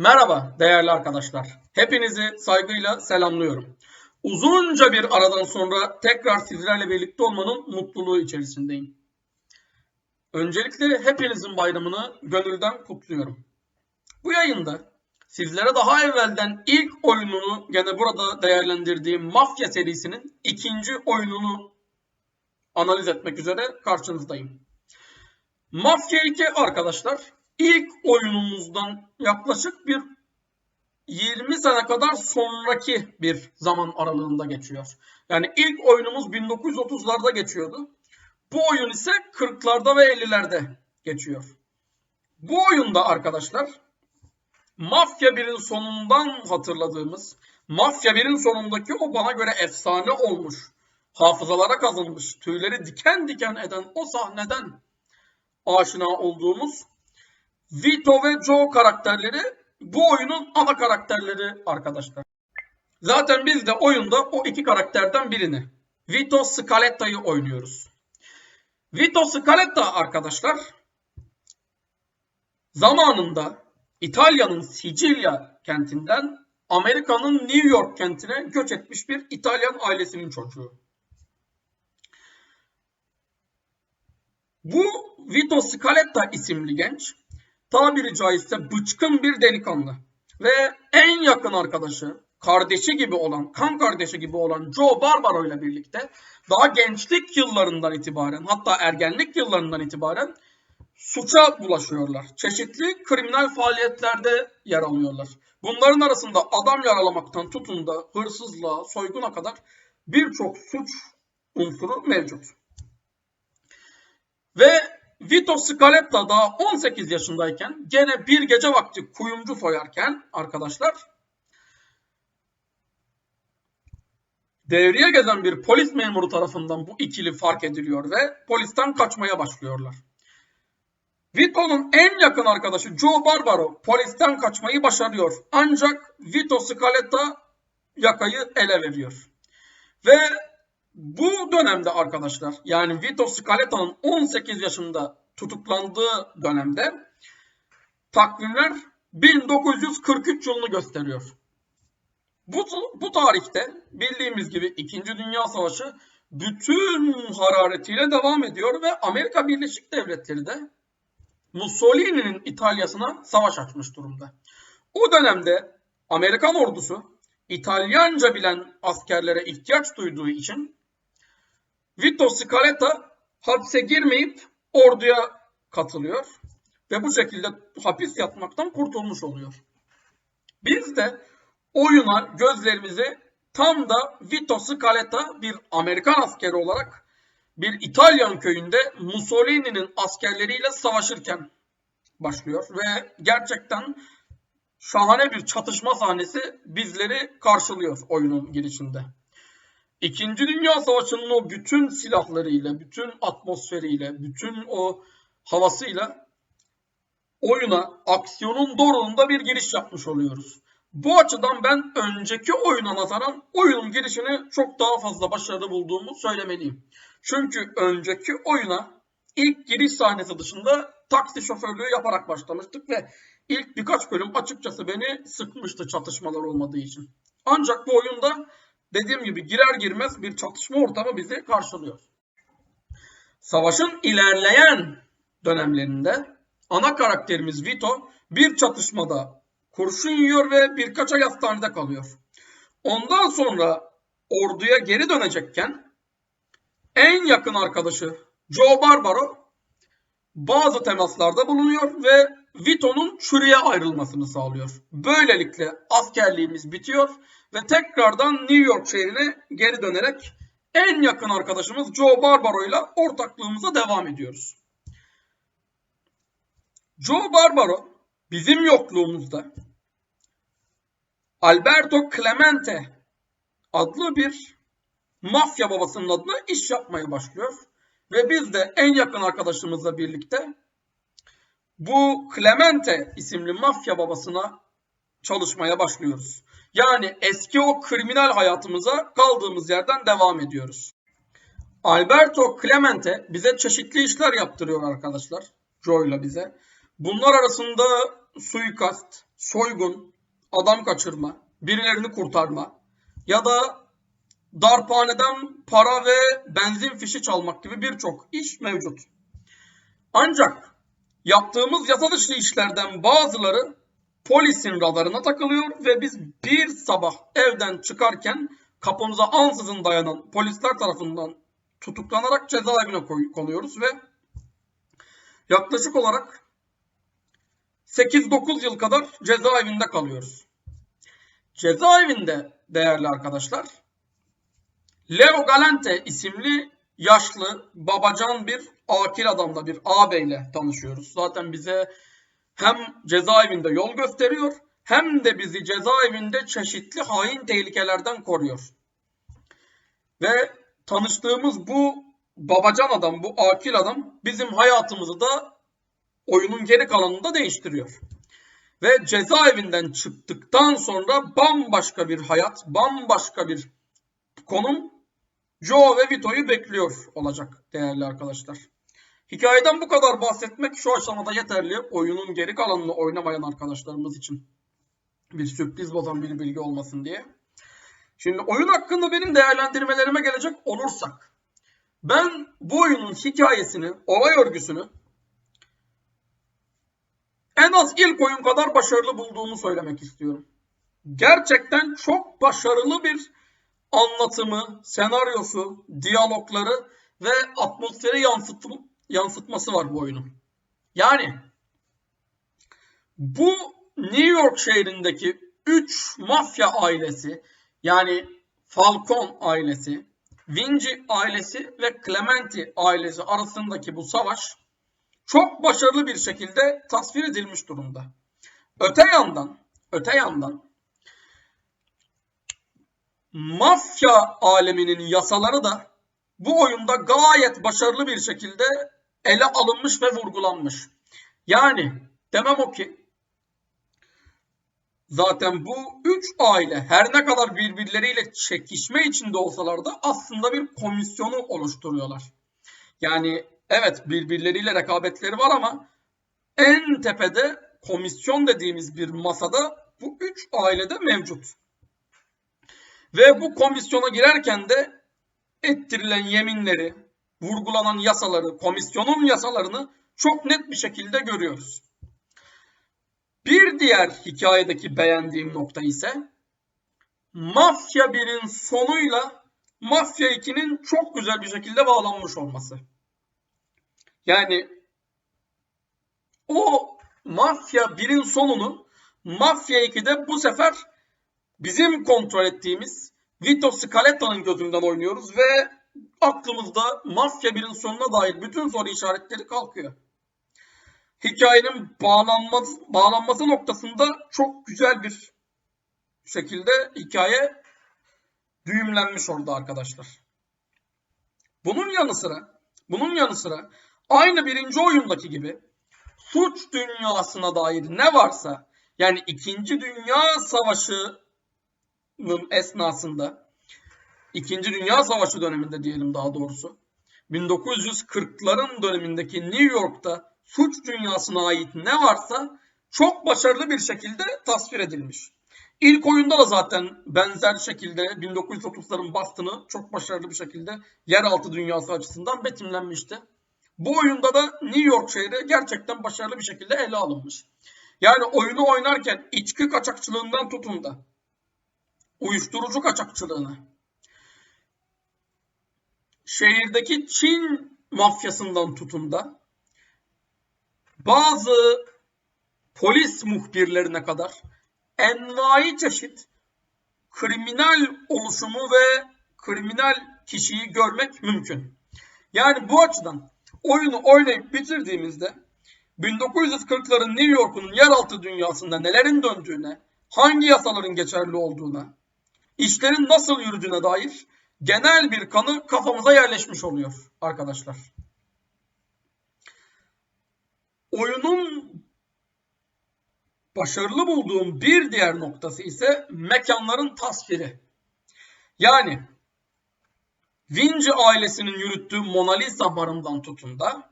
Merhaba değerli arkadaşlar. Hepinizi saygıyla selamlıyorum. Uzunca bir aradan sonra tekrar sizlerle birlikte olmanın mutluluğu içerisindeyim. Öncelikle hepinizin bayramını gönülden kutluyorum. Bu yayında sizlere daha evvelden ilk oyununu gene burada değerlendirdiğim Mafya serisinin ikinci oyununu analiz etmek üzere karşınızdayım. Mafya 2 arkadaşlar ilk oyunumuzdan yaklaşık bir 20 sene kadar sonraki bir zaman aralığında geçiyor. Yani ilk oyunumuz 1930'larda geçiyordu. Bu oyun ise 40'larda ve 50'lerde geçiyor. Bu oyunda arkadaşlar Mafya 1'in sonundan hatırladığımız, Mafya 1'in sonundaki o bana göre efsane olmuş, hafızalara kazınmış, tüyleri diken diken eden o sahneden aşina olduğumuz Vito ve Joe karakterleri bu oyunun ana karakterleri arkadaşlar. Zaten biz de oyunda o iki karakterden birini, Vito Scaletta'yı oynuyoruz. Vito Scaletta arkadaşlar zamanında İtalya'nın Sicilya kentinden Amerika'nın New York kentine göç etmiş bir İtalyan ailesinin çocuğu. Bu Vito Scaletta isimli genç tabiri caizse bıçkın bir delikanlı ve en yakın arkadaşı, kardeşi gibi olan, kan kardeşi gibi olan Joe Barbaro ile birlikte daha gençlik yıllarından itibaren hatta ergenlik yıllarından itibaren suça bulaşıyorlar. Çeşitli kriminal faaliyetlerde yer alıyorlar. Bunların arasında adam yaralamaktan tutun da hırsızlığa, soyguna kadar birçok suç unsuru mevcut. Ve Vito Scaletta daha 18 yaşındayken gene bir gece vakti kuyumcu soyarken arkadaşlar devriye gezen bir polis memuru tarafından bu ikili fark ediliyor ve polisten kaçmaya başlıyorlar. Vito'nun en yakın arkadaşı Joe Barbaro polisten kaçmayı başarıyor. Ancak Vito Scaletta yakayı ele veriyor. Ve bu dönemde arkadaşlar yani Vito Scaletta'nın 18 yaşında tutuklandığı dönemde takvimler 1943 yılını gösteriyor. Bu, bu tarihte bildiğimiz gibi 2. Dünya Savaşı bütün hararetiyle devam ediyor ve Amerika Birleşik Devletleri de Mussolini'nin İtalya'sına savaş açmış durumda. O dönemde Amerikan ordusu İtalyanca bilen askerlere ihtiyaç duyduğu için Vito Scaletta hapse girmeyip orduya katılıyor ve bu şekilde hapis yatmaktan kurtulmuş oluyor. Biz de oyuna gözlerimizi tam da Vito Scaletta bir Amerikan askeri olarak bir İtalyan köyünde Mussolini'nin askerleriyle savaşırken başlıyor ve gerçekten şahane bir çatışma sahnesi bizleri karşılıyor oyunun girişinde. İkinci Dünya Savaşı'nın o bütün silahlarıyla, bütün atmosferiyle, bütün o havasıyla oyuna aksiyonun doğruluğunda bir giriş yapmış oluyoruz. Bu açıdan ben önceki oyuna nazaran oyunun girişini çok daha fazla başarılı bulduğumu söylemeliyim. Çünkü önceki oyuna ilk giriş sahnesi dışında taksi şoförlüğü yaparak başlamıştık ve ilk birkaç bölüm açıkçası beni sıkmıştı çatışmalar olmadığı için. Ancak bu oyunda dediğim gibi girer girmez bir çatışma ortamı bizi karşılıyor. Savaşın ilerleyen dönemlerinde ana karakterimiz Vito bir çatışmada kurşun yiyor ve birkaç ay hastanede kalıyor. Ondan sonra orduya geri dönecekken en yakın arkadaşı Joe Barbaro bazı temaslarda bulunuyor ve Vito'nun çürüye ayrılmasını sağlıyor. Böylelikle askerliğimiz bitiyor ve tekrardan New York şehrine geri dönerek en yakın arkadaşımız Joe Barbaro ile ortaklığımıza devam ediyoruz. Joe Barbaro bizim yokluğumuzda Alberto Clemente adlı bir mafya babasının adına iş yapmaya başlıyor. Ve biz de en yakın arkadaşımızla birlikte bu Clemente isimli mafya babasına çalışmaya başlıyoruz. Yani eski o kriminal hayatımıza kaldığımız yerden devam ediyoruz. Alberto Clemente bize çeşitli işler yaptırıyor arkadaşlar. Joe ile bize. Bunlar arasında suikast, soygun, adam kaçırma, birilerini kurtarma ya da darphaneden para ve benzin fişi çalmak gibi birçok iş mevcut. Ancak yaptığımız yasa dışı işlerden bazıları polisin radarına takılıyor ve biz bir sabah evden çıkarken kapımıza ansızın dayanan polisler tarafından tutuklanarak cezaevine konuyoruz ve yaklaşık olarak 8-9 yıl kadar cezaevinde kalıyoruz. Cezaevinde değerli arkadaşlar Leo Galante isimli yaşlı babacan bir akil adamla bir ağabeyle tanışıyoruz. Zaten bize hem cezaevinde yol gösteriyor hem de bizi cezaevinde çeşitli hain tehlikelerden koruyor. Ve tanıştığımız bu babacan adam, bu akil adam bizim hayatımızı da oyunun geri kalanında değiştiriyor. Ve cezaevinden çıktıktan sonra bambaşka bir hayat, bambaşka bir konum Joe ve Vito'yu bekliyor olacak değerli arkadaşlar. Hikayeden bu kadar bahsetmek şu aşamada yeterli. Oyunun geri kalanını oynamayan arkadaşlarımız için bir sürpriz bozan bir bilgi olmasın diye. Şimdi oyun hakkında benim değerlendirmelerime gelecek olursak. Ben bu oyunun hikayesini, olay örgüsünü en az ilk oyun kadar başarılı bulduğumu söylemek istiyorum. Gerçekten çok başarılı bir anlatımı, senaryosu, diyalogları ve atmosferi yansıt yansıtması var bu oyunun. Yani bu New York şehrindeki 3 mafya ailesi yani Falcon ailesi, Vinci ailesi ve Clementi ailesi arasındaki bu savaş çok başarılı bir şekilde tasvir edilmiş durumda. Öte yandan, öte yandan mafya aleminin yasaları da bu oyunda gayet başarılı bir şekilde ele alınmış ve vurgulanmış. Yani demem o ki zaten bu üç aile her ne kadar birbirleriyle çekişme içinde olsalar da aslında bir komisyonu oluşturuyorlar. Yani evet birbirleriyle rekabetleri var ama en tepede komisyon dediğimiz bir masada bu üç ailede mevcut. Ve bu komisyona girerken de ettirilen yeminleri, vurgulanan yasaları, komisyonun yasalarını çok net bir şekilde görüyoruz. Bir diğer hikayedeki beğendiğim nokta ise Mafya 1'in sonuyla Mafya 2'nin çok güzel bir şekilde bağlanmış olması. Yani o Mafya 1'in sonunu Mafya 2'de bu sefer bizim kontrol ettiğimiz Vito Scaletta'nın gözünden oynuyoruz ve aklımızda Mafya 1'in sonuna dair bütün soru işaretleri kalkıyor. Hikayenin bağlanması, bağlanması noktasında çok güzel bir şekilde hikaye düğümlenmiş orada arkadaşlar. Bunun yanı sıra, bunun yanı sıra aynı birinci oyundaki gibi suç dünyasına dair ne varsa yani 2. Dünya Savaşı'nın esnasında 2. Dünya Savaşı döneminde diyelim daha doğrusu 1940'ların dönemindeki New York'ta suç dünyasına ait ne varsa çok başarılı bir şekilde tasvir edilmiş. İlk oyunda da zaten benzer şekilde 1930'ların Boston'ı çok başarılı bir şekilde yeraltı dünyası açısından betimlenmişti. Bu oyunda da New York şehri gerçekten başarılı bir şekilde ele alınmış. Yani oyunu oynarken içki kaçakçılığından tutun da uyuşturucu kaçakçılığına, şehirdeki Çin mafyasından tutun da bazı polis muhbirlerine kadar envai çeşit kriminal oluşumu ve kriminal kişiyi görmek mümkün. Yani bu açıdan oyunu oynayıp bitirdiğimizde 1940'ların New York'un yeraltı dünyasında nelerin döndüğüne, hangi yasaların geçerli olduğuna, işlerin nasıl yürüdüğüne dair genel bir kanı kafamıza yerleşmiş oluyor arkadaşlar. Oyunun başarılı bulduğum bir diğer noktası ise mekanların tasviri. Yani Vinci ailesinin yürüttüğü Mona Lisa barından tutun da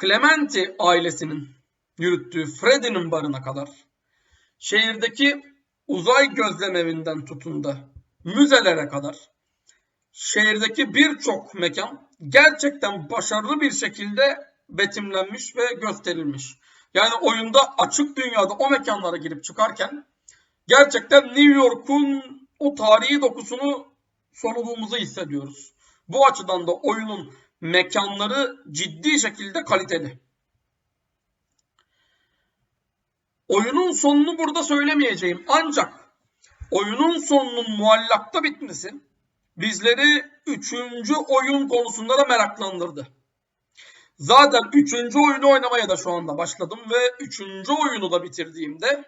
Clementi ailesinin yürüttüğü Freddy'nin barına kadar, şehirdeki uzay gözlemevinden tutun da müzelere kadar, şehirdeki birçok mekan gerçekten başarılı bir şekilde betimlenmiş ve gösterilmiş. Yani oyunda açık dünyada o mekanlara girip çıkarken gerçekten New York'un o tarihi dokusunu soluduğumuzu hissediyoruz. Bu açıdan da oyunun mekanları ciddi şekilde kaliteli. Oyunun sonunu burada söylemeyeceğim ancak oyunun sonunun muallakta bitmesi bizleri üçüncü oyun konusunda da meraklandırdı. Zaten üçüncü oyunu oynamaya da şu anda başladım ve üçüncü oyunu da bitirdiğimde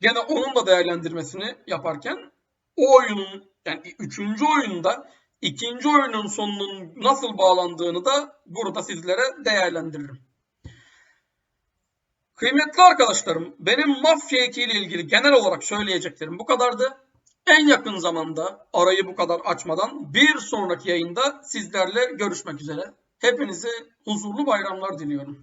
gene onun da değerlendirmesini yaparken o oyunun yani üçüncü oyunda ikinci oyunun sonunun nasıl bağlandığını da burada sizlere değerlendiririm. Kıymetli arkadaşlarım, benim Mafya 2 ile ilgili genel olarak söyleyeceklerim bu kadardı. En yakın zamanda arayı bu kadar açmadan bir sonraki yayında sizlerle görüşmek üzere. Hepinize huzurlu bayramlar diliyorum.